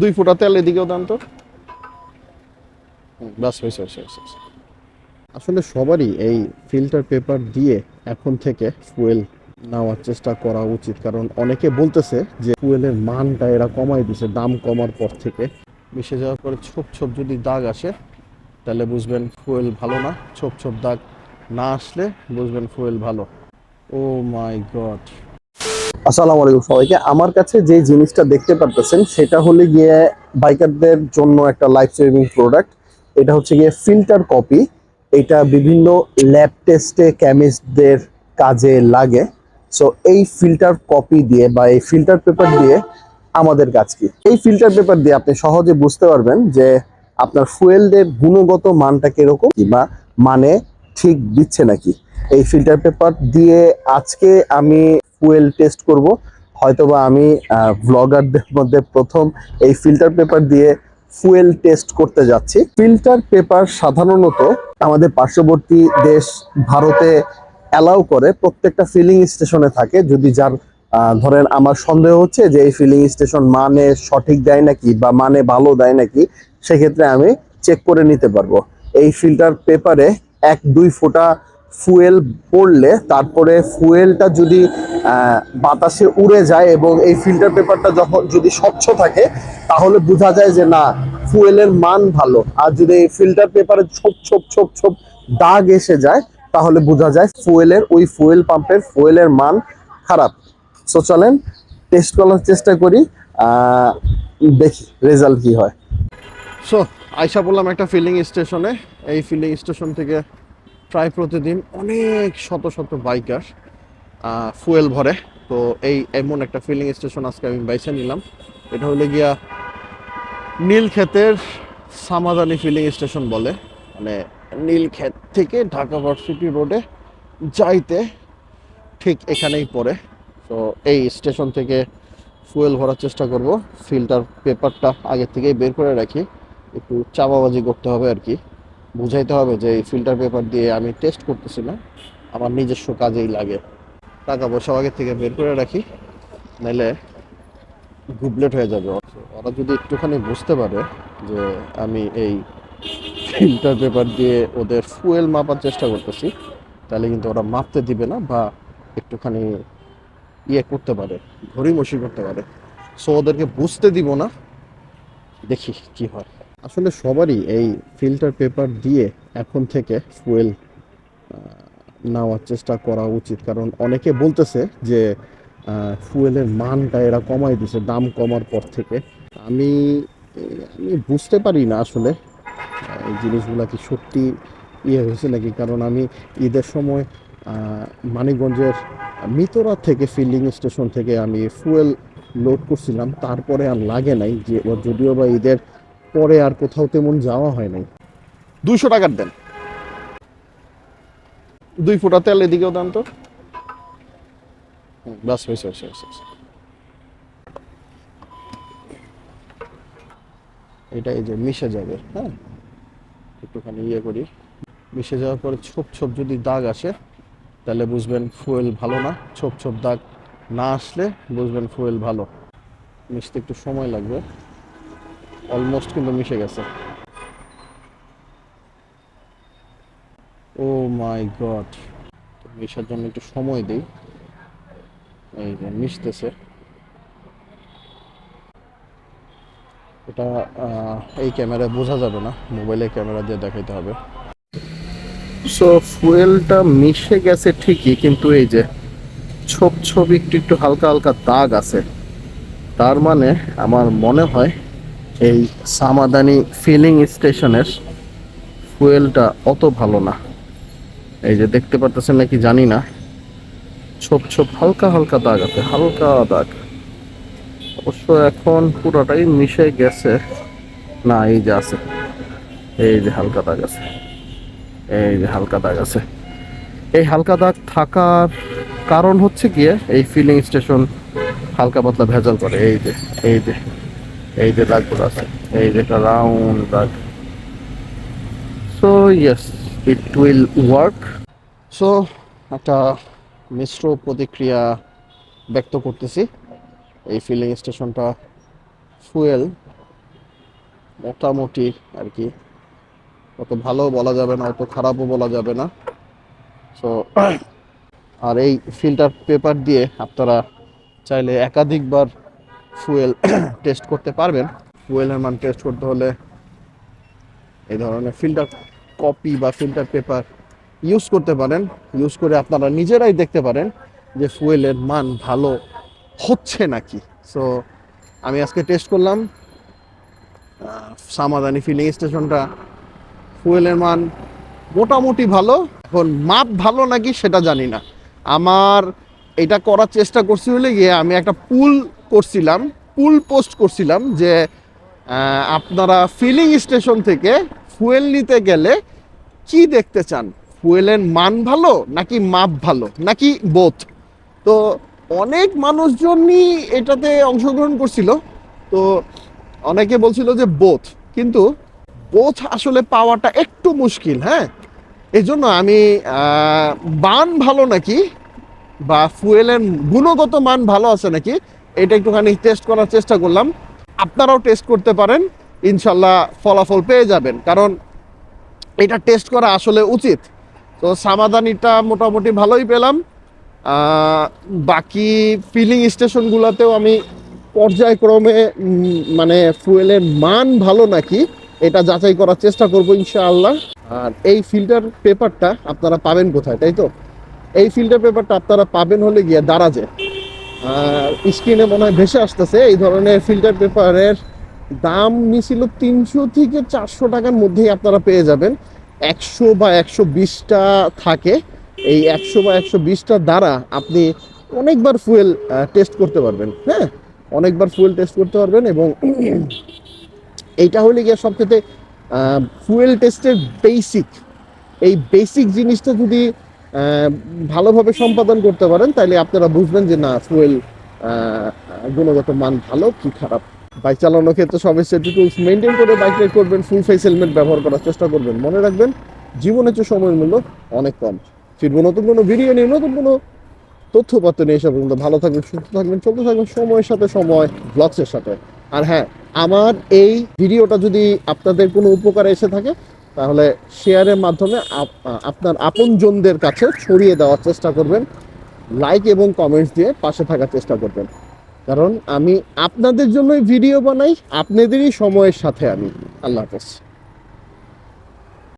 দুই ফুটা তেল এদিকেও দেন তো। বাস হয়েছে হয়েছে। আসলে সবারই এই ফিল্টার পেপার দিয়ে এখন থেকে ফুয়েল নেওয়ার চেষ্টা করা উচিত কারণ অনেকে বলতেছে যে ফুয়েলের মানটা এরা কমাই দিছে দাম কমার পর থেকে। মিশে যাওয়ার পরে ছোপ ছোপ যদি দাগ আসে তাহলে বুঝবেন ফুয়েল ভালো না। ছোপ ছোপ দাগ না আসলে বুঝবেন ফুয়েল ভালো। Oh my god. আসসালামু আলাইকুম সবাইকে। আমার কাছে যে জিনিসটা দেখতে পারতেছেন, সেটা হলে গিয়ে বাইকারদের জন্য একটা লাইফ সেভিং প্রোডাক্ট এটা হচ্ছে গিয়ে ফিল্টার কপি এটা বিভিন্ন ল্যাব টেস্টে কেমিস্টদের কাজে লাগে। সো এই ফিল্টার কপি দিয়ে বা এই ফিল্টার পেপার দিয়ে আমাদের কাজ কি? এই ফিল্টার পেপার দিয়ে আপনি সহজে বুঝতে পারবেন যে আপনার ফুয়েলদের গুণগত মানটা কীরকম বা মানে ঠিক দিচ্ছে নাকি। এই ফিল্টার পেপার দিয়ে আজকে আমি ফুয়েল টেস্ট করব। হয়তোবা আমি ব্লগারদের মধ্যে প্রথম এই ফিল্টার পেপার দিয়ে ফুয়েল টেস্ট করতে যাচ্ছি। ফিল্টার পেপার সাধারণত আমাদের পার্শ্ববর্তী দেশ ভারতে অ্যালাউ করে, প্রত্যেকটা ফিলিং স্টেশনে থাকে। যদি যার ধরেন আমার সন্দেহ হচ্ছে যে এই ফিলিং স্টেশন মানে সঠিক দেয় নাকি বা মানে ভালো দেয় নাকি, সেক্ষেত্রে আমি চেক করে নিতে পারব। এই ফিল্টার পেপারে এক দুই ফোঁটা ফুয়েল পড়লে তারপরে ফুয়েলটা যদি বাতাসে উড়ে যায় এবং এই ফিল্টার পেপারটা যখন যদি স্বচ্ছ থাকে, তাহলে বোঝা যায় যে না, ফুয়েলের মান ভালো। আর যদি এই ফিল্টার পেপারে ছোপ ছোপ ছোপ ছোপ দাগ এসে যায়, তাহলে বোঝা যায় ফুয়েলের, ওই ফুয়েল পাম্পের ফুয়েলের মান খারাপ। সো চলেন টেস্ট করার চেষ্টা করি দেখি রেজাল্ট কি হয়। সো আইসা বললাম একটা ফিলিং স্টেশনে এই ফিলিং স্টেশন থেকে প্রায় প্রতিদিন অনেক শত শত বাইকার ফুয়েল ভরে। তো এই এমন একটা ফিলিং স্টেশন আজকে আমি বাইছে নিলাম। এটা হলো গিয়া নীলক্ষেতের সামাদানি ফিলিং স্টেশন বলে। মানে নীলক্ষেত থেকে ঢাকা ভার্সিটি রোডে যাইতে ঠিক এখানেই পড়ে। তো এই স্টেশন থেকে ফুয়েল ভরার চেষ্টা করব। ফিল্টার পেপারটা আগে থেকেই বের করে রাখি। একটু চাপাবাজি করতে হবে আর কি। বুঝাইতে হবে যে এই ফিল্টার পেপার দিয়ে আমি টেস্ট করতেছি না। আমার নিজস্ব কাজেই লাগে। টাকা পয়সা আগে থেকে বের করে রাখি নাহলে গুবলেট হয়ে যাবে। ওরা যদি একটুখানি বুঝতে পারে যে আমি এই ফিল্টার পেপার দিয়ে ওদের ফুয়েল মাপার চেষ্টা করতেছি, তাহলে কিন্তু ওরা মাপতে দিবে না বা একটুখানি ইয়ে করতে পারে ঘড়ি মশি করতে পারে। সো ওদেরকে বুঝতে দিব না, দেখি কি হয়। আসলে সবারই এই ফিল্টার পেপার দিয়ে এখন থেকে ফুয়েল নেওয়ার চেষ্টা করা উচিত। কারণ অনেকে বলতেছে যে ফুয়েলের মানটা এরা কমাই দিছে, দাম কমার পর থেকে। আমি আমি বুঝতে পারি না আসলে এই জিনিসগুলা কি সত্যি ইয়ে হয়েছে নাকি? কারণ আমি ঈদের সময় মানিকগঞ্জের মিতরা থেকে ফিল্ডিং স্টেশন থেকে আমি ফুয়েল লোড করছিলাম। তারপরে আর লাগে নাই যে, যদিও বা ঈদের পরে আর কোথাও তেমন যাওয়া হয় নাই। দুইশো টাকার দেন। দুই ফুটা তেল এদিকেও দেন তো। হয়েছে হয়েছে হয়েছে হয়েছে। এটা এই যে মিশে যাবে হ্যাঁ? একটুখানি ইয়ে করি। মিশে যাওয়ার পরে ছোপ ছোপ যদি দাগ আসে, তাহলে বুঝবেন ফুয়েল ভালো না। ছোপ ছোপ দাগ না আসলে বুঝবেন ফুয়েল ভালো। মিশতে একটু সময় লাগবে। অলমোস্ট কিন্তু মিশে গেছে। ও মাই গড মিশার জন্য একটু সময় দিই। এই যে মিশতেছে। এটা এই ক্যামেরায় বোঝা যাবে না। মোবাইলের ক্যামেরা দিয়ে দেখাইতে হবে। সো ফুয়েলটা মিশে গেছে ঠিকই, কিন্তু এই যে ছোপ ছোপ একটু একটু হালকা হালকা দাগ আছে। তার মানে আমার মনে হয় এই সামাদানি ফিলিং স্টেশনের ফুয়েলটা অত ভালো না। এই যে দেখতে পারতেছেন নাকি জানি না। ছোপ ছোপ, হালকা হালকা দাগ আছে, হালকা দাগ। অবশ্য এখন পুরোটাই মিশে গেছে। না, এই যে আছে। এই যে হালকা দাগ আছে। এই যে হালকা দাগ আছে। এই হালকা দাগ থাকার কারণ হচ্ছে গিয়ে এই ফিলিং স্টেশন হালকা পাতলা ভেজাল করে। এই যে এই যে। এই যে দাগগুলো আছে, এই যে একটা রাউন্ড দাগ so yes it will work so একটা মিশ্র প্রতিক্রিয়া ব্যক্ত করতেছি। এই ফিলিং স্টেশনটা ফুয়েল মোটামুটি আর কি। অত ভালো বলা যাবে না, অত খারাপও বলা যাবে না। সো আর এই ফিল্টার পেপার দিয়ে আপনারা চাইলে একাধিকবার ফুয়েল টেস্ট করতে পারবেন। ফুয়েলের মান টেস্ট করতে হলে এই ধরনের ফিল্টার কপি বা ফিল্টার পেপার ইউজ করতে পারেন। ইউজ করে আপনারা নিজেরাই দেখতে পারেন যে ফুয়েলের মান ভালো হচ্ছে নাকি। সো আমি আজকে টেস্ট করলাম। সামাদানি ফিলিং স্টেশনটা ফুয়েলের মান মোটামুটি ভালো। এখন মাপ ভালো নাকি সেটা জানি না। আমার এটা করার চেষ্টা করছি বলে গিয়ে আমি একটা পুল করছিলাম পুল পোস্ট করছিলাম যে আপনারা ফিলিং স্টেশন থেকে ফুয়েল নিতে গেলে কি দেখতে চান? ফুয়েলের মান ভালো নাকি মাপ ভালো? নাকি বোথ তো অনেক মানুষজনই এটাতে অংশগ্রহণ করছিল। তো অনেকে বলছিল যে বোথ কিন্তু বোথ আসলে পাওয়াটা একটু মুশকিল হ্যাঁ? এই জন্য আমি মান ভালো নাকি বা ফুয়েলের গুণগত মান ভালো আছে নাকি এটা একটুখানি টেস্ট করার চেষ্টা করলাম। আপনারাও টেস্ট করতে পারেন, ইনশাল্লাহ ফলাফল পেয়ে যাবেন। কারণ এটা টেস্ট করা আসলে উচিত। তো সামাদানিটা মোটামুটি ভালোই পেলাম। বাকি ফিলিং স্টেশনগুলোতেও আমি পর্যায়ক্রমে মানে ফুয়েলের মান ভালো নাকি, এটা যাচাই করার চেষ্টা করব ইনশাআল্লাহ। আর এই ফিল্টার পেপারটা আপনারা পাবেন কোথায়, তাই তো? এই ফিল্টার পেপারটা আপনারা পাবেন হলে গিয়ে দারাজে। স্ক্রিনে মনে হয় ভেসে আসতেছে। এই ধরনের ফিল্টার পেপারের দাম নিছিল তিনশো থেকে চারশো টাকার মধ্যেই আপনারা পেয়ে যাবেন। একশো বা একশো বিশটা থাকে। এই একশো বা একশো বিশটার দ্বারা আপনি অনেকবার ফুয়েল টেস্ট করতে পারবেন হ্যাঁ? অনেকবার ফুয়েল টেস্ট করতে পারবেন এবং এইটা হলে গিয়ে সব সবচেয়ে ফুয়েল টেস্টের বেসিক এই বেসিক জিনিসটা যদি ভালোভাবে সম্পাদন করতে পারেন তাহলে আপনারা বুঝবেন যে না, ফুয়েল গুণগত মান ভালো কি খারাপ? বাইক চালানোর ক্ষেত্রে সবাই সেফটি টুলস মেনটেন করে বাইক রাইড করবেন ফুল ফেস হেলমেট ব্যবহার করার চেষ্টা করবেন। মনে রাখবেন জীবনের চেয়ে সময়ের মূল্য অনেক কম। ফিরবো নতুন কোনো ভিডিও নিয়ে, নতুন কোনো তথ্যপত্র নিয়ে এসে পর্যন্ত ভালো থাকবেন, সুস্থ থাকবেন, চলতে থাকবেন সময়ের সাথে সময় ব্লগসের সাথে। আর হ্যাঁ আমার এই ভিডিওটা যদি আপনাদের কোনো উপকারে এসে থাকে তাহলে শেয়ারের মাধ্যমে আপ- আপনার আপনজনদের কাছে ছড়িয়ে দেওয়ার চেষ্টা করবেন লাইক এবং কমেন্টস দিয়ে পাশে থাকার চেষ্টা করবেন। কারণ আমি আপনাদের জন্যই ভিডিও বানাই, আপনাদেরই সময়ের সাথে আমি। আল্লাহ হাফেজ।